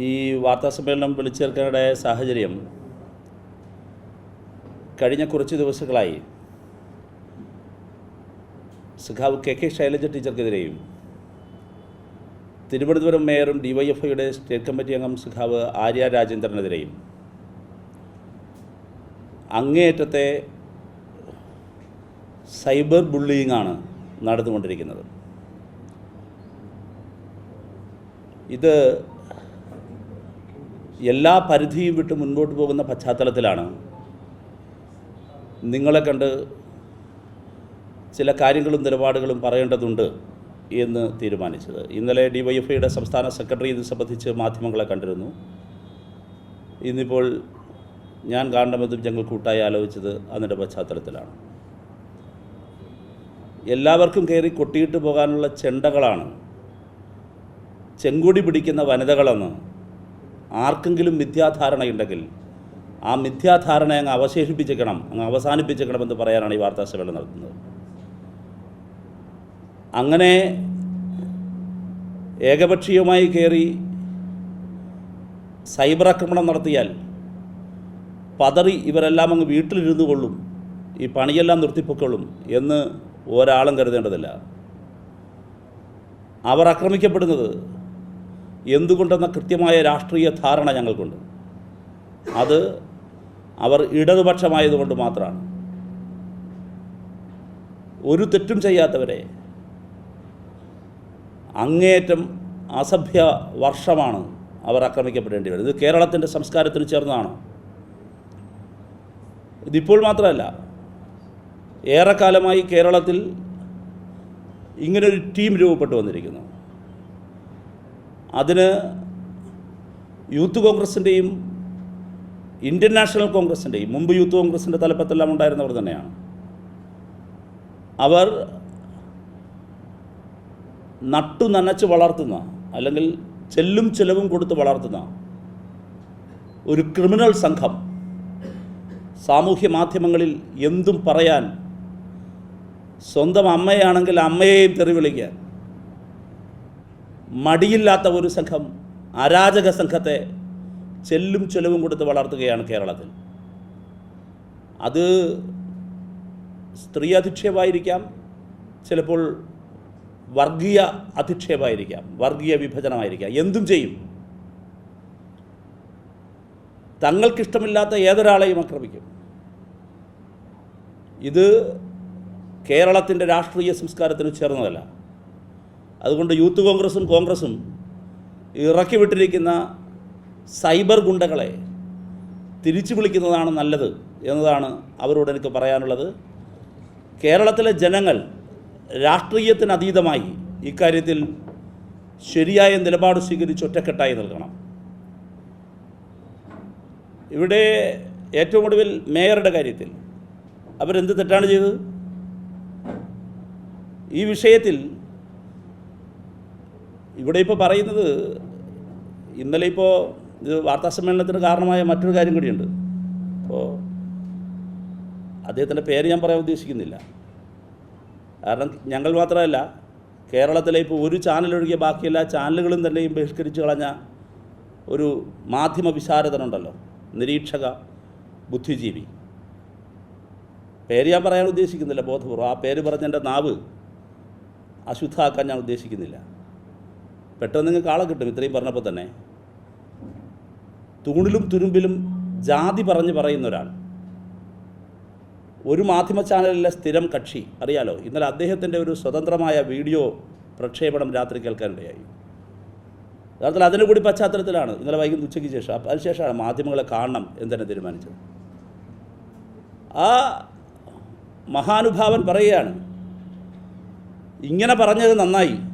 ഈ വാർത്താസമ്മേളനം വിളിച്ചേർക്കാനുണ്ടായ സാഹചര്യം കഴിഞ്ഞ കുറച്ച് ദിവസങ്ങളായി സഖാവ് കെ കെ ശൈലജ ടീച്ചർക്കെതിരെയും തിരുവനന്തപുരം മേയറും ഡിവൈഎഫ്ഐയുടെ സ്റ്റേറ്റ് കമ്മിറ്റി അംഗം സഖാവ് ആര്യ രാജേന്ദ്രനെതിരെയും അങ്ങേയറ്റത്തെ സൈബർ ബുള്ളിയിങ് ആണ് നടന്നുകൊണ്ടിരിക്കുന്നത്. ഇത് എല്ലാ പരിധിയും വിട്ട് മുൻപോട്ട് പോകുന്ന പശ്ചാത്തലത്തിലാണ്. നിങ്ങളെ കണ്ട് ചില കാര്യങ്ങളും നിലപാടുകളും പറയേണ്ടതുണ്ട് എന്ന് തീരുമാനിച്ചത്. ഇന്നലെ ഡി വൈ എഫ് ഐയുടെ സംസ്ഥാന സെക്രട്ടറി ഇത് സംബന്ധിച്ച് മാധ്യമങ്ങളെ കണ്ടിരുന്നു. ഇന്നിപ്പോൾ ഞാൻ കാണണമെന്നും ഞങ്ങൾ കൂട്ടായി ആലോചിച്ചത് അതിന്റെ പശ്ചാത്തലത്തിലാണ്. എല്ലാവർക്കും കയറി കൊട്ടിയിട്ട് പോകാനുള്ള ചെണ്ടകളാണ്. ചെങ്കുടി പിടിക്കുന്ന വനിതകളെന്ന് ആർക്കെങ്കിലും മിഥ്യാധാരണയുണ്ടെങ്കിൽ ആ മിഥ്യാധാരണ അങ്ങ് അവശേഷിപ്പിച്ചേക്കണം അങ്ങ് അവസാനിപ്പിച്ചേക്കണമെന്ന് പറയാനാണ് ഈ വാർത്താ സമ്മേളനം നടത്തുന്നത്. അങ്ങനെ ഏകപക്ഷീയമായി കയറി സൈബർ ആക്രമണം നടത്തിയാൽ പതറി ഇവരെല്ലാം അങ്ങ് വീട്ടിലിരുന്നു കൊള്ളും ഈ പണിയെല്ലാം നിർത്തിപ്പൊക്കൊള്ളും എന്ന് ഒരാളും കരുതേണ്ടതില്ല. അവർ ആക്രമിക്കപ്പെടുന്നത് എന്തുകൊണ്ടെന്ന കൃത്യമായ രാഷ്ട്രീയ ധാരണ ഞങ്ങൾക്കുണ്ട്. അത് അവർ ഇടതുപക്ഷമായതുകൊണ്ട് മാത്രമാണ്. ഒരു തെറ്റും ചെയ്യാത്തവരെ അങ്ങേയറ്റം അസഭ്യ വർഷമാണ് അവർ ആക്രമിക്കപ്പെടേണ്ടി വരുന്നത്. ഇത് കേരളത്തിന്റെ സംസ്കാരത്തിന് ചേർന്നതാണ്? ഇതിപ്പോൾ മാത്രമല്ല ഏറെക്കാലമായി കേരളത്തിൽ ഇങ്ങനൊരു ടീം രൂപപ്പെട്ടു വന്നിരിക്കുന്നു. അതിന് യൂത്ത് കോൺഗ്രസിന്റെയും ഇന്ത്യൻ നാഷണൽ കോൺഗ്രസിന്റെയും മുമ്പ് യൂത്ത് കോൺഗ്രസിന്റെ തലപ്പത്തെല്ലാം ഉണ്ടായിരുന്നവർ തന്നെയാണ്. അവർ നട്ടു നനച്ച് വളർത്തുന്ന അല്ലെങ്കിൽ ചെല്ലും ചെലവും കൊടുത്ത് വളർത്തുന്ന ഒരു ക്രിമിനൽ സംഘം സാമൂഹ്യ മാധ്യമങ്ങളിൽ എന്തും പറയാൻ സ്വന്തം അമ്മയാണെങ്കിൽ അമ്മയെയും തെറി വിളിക്കാൻ മടിയില്ലാത്ത ഒരു സംഘം അരാജക സംഘത്തെ ചെല്ലും ചെലവും കൊടുത്ത് വളർത്തുകയാണ് കേരളത്തിൽ. അത് സ്ത്രീ അധിക്ഷേപമായിരിക്കാം ചിലപ്പോൾ വർഗീയ അധിക്ഷേപമായിരിക്കാം വർഗീയ വിഭജനമായിരിക്കാം. എന്തും ചെയ്യും. തങ്ങൾക്കിഷ്ടമില്ലാത്ത ഏതൊരാളെയും ആക്രമിക്കും. ഇത് കേരളത്തിന്റെ രാഷ്ട്രീയ സംസ്കാരത്തിന് ചേർന്നതല്ല. അതുകൊണ്ട് യൂത്ത് കോൺഗ്രസും കോൺഗ്രസും ഇറക്കി വിട്ടിരിക്കുന്ന സൈബർ ഗുണ്ടകളെ തിരിച്ചു വിളിക്കുന്നതാണ് നല്ലത് എന്നതാണ് അവരോട് എനിക്ക് പറയാനുള്ളത്. കേരളത്തിലെ ജനങ്ങൾ രാഷ്ട്രീയത്തിനതീതമായി ഇക്കാര്യത്തിൽ ശരിയായ നിലപാട് സ്വീകരിച്ച് ഒറ്റക്കെട്ടായി നൽകണം ഇവിടെ ഏറ്റവും ഒടുവിൽ മേയറുടെ കാര്യത്തിൽ അവരെന്ത് തെറ്റാണ് ചെയ്തത്? ഈ വിഷയത്തിൽ ഇവിടെ ഇപ്പോൾ പറയുന്നത് ഇന്നലെ ഇപ്പോൾ ഇത് വാർത്താ സമ്മേളനത്തിന് കാരണമായ മറ്റൊരു കാര്യം കൂടിയുണ്ട്. അപ്പോൾ അദ്ദേഹത്തിന്റെ പേര് ഞാൻ പറയാൻ ഉദ്ദേശിക്കുന്നില്ല. കാരണം ഞങ്ങൾ മാത്രമല്ല കേരളത്തിലെ ഇപ്പോൾ ഒരു ചാനൽ ഒഴികെ ബാക്കി എല്ലാ ചാനലുകളും തന്നെയും ബഹിഷ്കരിച്ച് കളഞ്ഞ ഒരു മാധ്യമ വിശാരദനുണ്ടല്ലോ നിരീക്ഷക ബുദ്ധിജീവി. പേര് ഞാൻ പറയാൻ ഉദ്ദേശിക്കുന്നില്ല ബോധപൂർവം ആ പേര് പറഞ്ഞ എന്റെ നാവ് അശുദ്ധമാക്കാൻ ഞാൻ ഉദ്ദേശിക്കുന്നില്ല. പെട്ടെന്ന് നിങ്ങൾക്ക് ആളെ കിട്ടും ഇത്രയും പറഞ്ഞപ്പോൾ തന്നെ. തൂണിലും തുരുമ്പിലും ജാതി പറഞ്ഞ് പറയുന്ന ഒരാൾ ഒരു മാധ്യമ ചാനലിലെ സ്ഥിരം കക്ഷി അറിയാലോ? ഇന്നലെ അദ്ദേഹത്തിന്റെ ഒരു സ്വതന്ത്രമായ വീഡിയോ പ്രക്ഷേപണം രാത്രി കേൾക്കാനിടയായി. യഥാർത്ഥത്തിൽ അതിന്റെ കൂടി പശ്ചാത്തലത്തിലാണ്. ഇന്നലെ വൈകുന്നേരം ഉച്ചയ്ക്ക് ശേഷം അതിനുശേഷമാണ് മാധ്യമങ്ങളെ കാണണം എന്തെന്നെ തീരുമാനിച്ചത്. ആ മഹാനുഭാവൻ പറയുകയാണ് ഇങ്ങനെ പറഞ്ഞത് നന്നായി.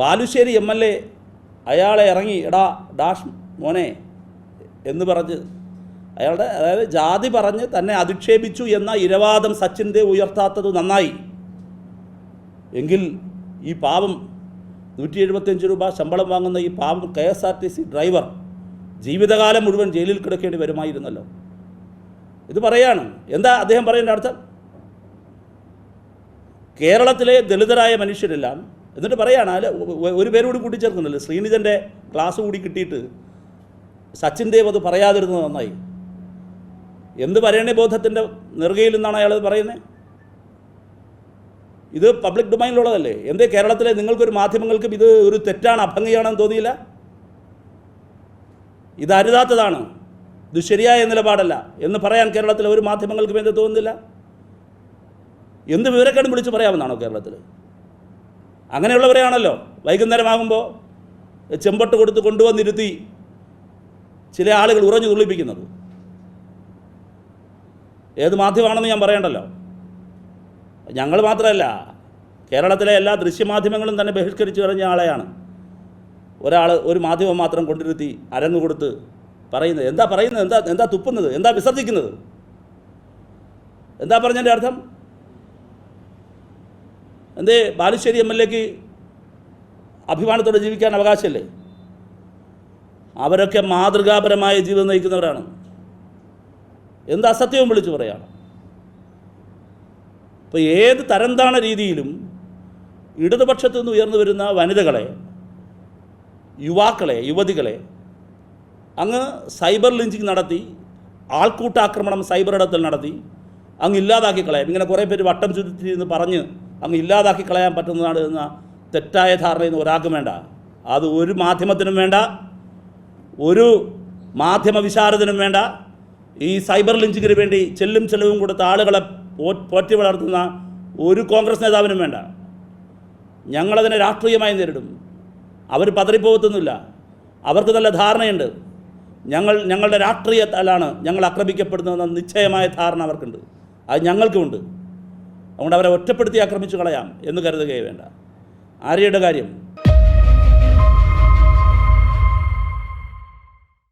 ബാലുശ്ശേരി എം എൽ എ അയാളെ ഇറങ്ങി എടാ ഡാഷ് മോനെ എന്ന് പറഞ്ഞ് അയാളുടെ അതായത് ജാതി പറഞ്ഞ് തന്നെ അധിക്ഷേപിച്ചു എന്ന ഇരവാദം സച്ചിന്റെ ഉയർത്താത്തത് നന്നായി. എങ്കിൽ ഈ പാവം നൂറ്റി എഴുപത്തിയഞ്ച് രൂപ ശമ്പളം വാങ്ങുന്ന ഈ പാവം K S R T C driver ജീവിതകാലം മുഴുവൻ ജയിലിൽ കിടക്കേണ്ടി വരുമായിരുന്നല്ലോ. ഇത് പറയാണ്. എന്താ അദ്ദേഹം പറയേണ്ട അർത്ഥം? കേരളത്തിലെ ദളിതരായ മനുഷ്യരെല്ലാം എന്നിട്ട് പറയാണ് അല്ല ഒരു പേരോട് കൂടി കൂട്ടിച്ചേർക്കുന്നില്ല. ശ്രീനിധന്റെ ക്ലാസ് കൂടി കിട്ടിയിട്ട് സച്ചിൻ ദേവ് അത് പറയാതിരുന്നത് നന്നായി. എന്ത് പറയണേ ബോധത്തിന്റെ നെറുകയിൽ നിന്നാണ് അയാൾ പറയുന്നത് ഇത് പബ്ലിക് ഡൊമൈനിലുള്ളതല്ലേ എന്തേ കേരളത്തിലെ നിങ്ങൾക്കൊരു മാധ്യമങ്ങൾക്കും ഇത് ഒരു തെറ്റാണ് അഭംഗിയാണെന്ന് തോന്നിയില്ല? ഇത് അരുതാത്തതാണ്. ഇത് ശരിയായ നിലപാടല്ല എന്ന് പറയാൻ കേരളത്തിലെ ഒരു മാധ്യമങ്ങൾക്കും എന്ത് തോന്നുന്നില്ല? എന്ത് വിവരക്കേടും വിളിച്ച് പറയാമെന്നാണോ കേരളത്തിൽ അങ്ങനെയുള്ളവരെയാണല്ലോ. വൈകുന്നേരമാകുമ്പോൾ ചെമ്പട്ട് കൊടുത്ത് കൊണ്ടുവന്നിരുത്തി ചില ആളുകൾ ഉറഞ്ഞു തുള്ളിപ്പിക്കുന്നത്. ഏത് മാധ്യമമാണെന്ന് ഞാൻ പറയണ്ടല്ലോ. ഞങ്ങൾ മാത്രമല്ല കേരളത്തിലെ എല്ലാ ദൃശ്യമാധ്യമങ്ങളും തന്നെ ബഹിഷ്കരിച്ചു കഴിഞ്ഞ ആളെയാണ്. ഒരാൾ ഒരു മാധ്യമം മാത്രം കൊണ്ടിരുത്തി അരങ്ങ് കൊടുത്ത് പറയുന്നത്. എന്താ പറയുന്നത്? എന്താ എന്താ തുപ്പുന്നത്? എന്താ വിസർജിക്കുന്നത്? എന്താ പറഞ്ഞതിന്റെ അർത്ഥം? എന്തേ? ബാലുശ്ശേരി എം എൽ എക്ക് അഭിമാനത്തോടെ ജീവിക്കാൻ അവകാശമല്ലേ? അവരൊക്കെ മാതൃകാപരമായ ജീവിതം നയിക്കുന്നവരാണ്. എന്ത് അസത്യവും വിളിച്ചു പറയാണ്. ഇപ്പോൾ ഏത് തരംതാണ രീതിയിലും ഇടതുപക്ഷത്തു നിന്ന് ഉയർന്നു വരുന്ന വനിതകളെ യുവാക്കളെ യുവതികളെ അങ്ങ് സൈബർ ലിഞ്ചിങ് നടത്തി ആൾക്കൂട്ടാക്രമണം സൈബർ ഇടത്തിൽ നടത്തി അങ്ങ് ഇല്ലാതാക്കി കളയാം. ഇങ്ങനെ കുറേ പേര് വട്ടം എന്ന് പറഞ്ഞ് അങ്ങ് ഇല്ലാതാക്കി കളയാൻ പറ്റുന്നതാണ് എന്ന തെറ്റായ ധാരണയൊന്നും ഒരാൾക്കും വേണ്ട. അത് ഒരു മാധ്യമത്തിനും വേണ്ട. ഒരു മാധ്യമ വിശാരദനും വേണ്ട. ഈ സൈബർ ലിഞ്ചിങ്ങിന് വേണ്ടി ചെല്ലും ചെലവും കൊടുത്ത ആളുകളെ പോറ്റി വളർത്തുന്ന ഒരു കോൺഗ്രസ് നേതാവിനും വേണ്ട. ഞങ്ങളതിനെ രാഷ്ട്രീയമായി നേരിടും. അവർ പതറിപ്പോകത്തൊന്നുമില്ല. അവർക്ക് നല്ല ധാരണയുണ്ട്. ഞങ്ങൾ ഞങ്ങളുടെ രാഷ്ട്രീയത്തിലാണ് ഞങ്ങൾ ആക്രമിക്കപ്പെടുന്നതെന്ന നിശ്ചയമായ ധാരണ അവർക്കുണ്ട്. അത് ഞങ്ങൾക്കുമുണ്ട്. അതുകൊണ്ട് അവരെ ഒറ്റപ്പെടുത്തി ആക്രമിച്ചു കളയാം എന്ന് കരുതുകയേ വേണ്ട. ആര്യയുടെ കാര്യം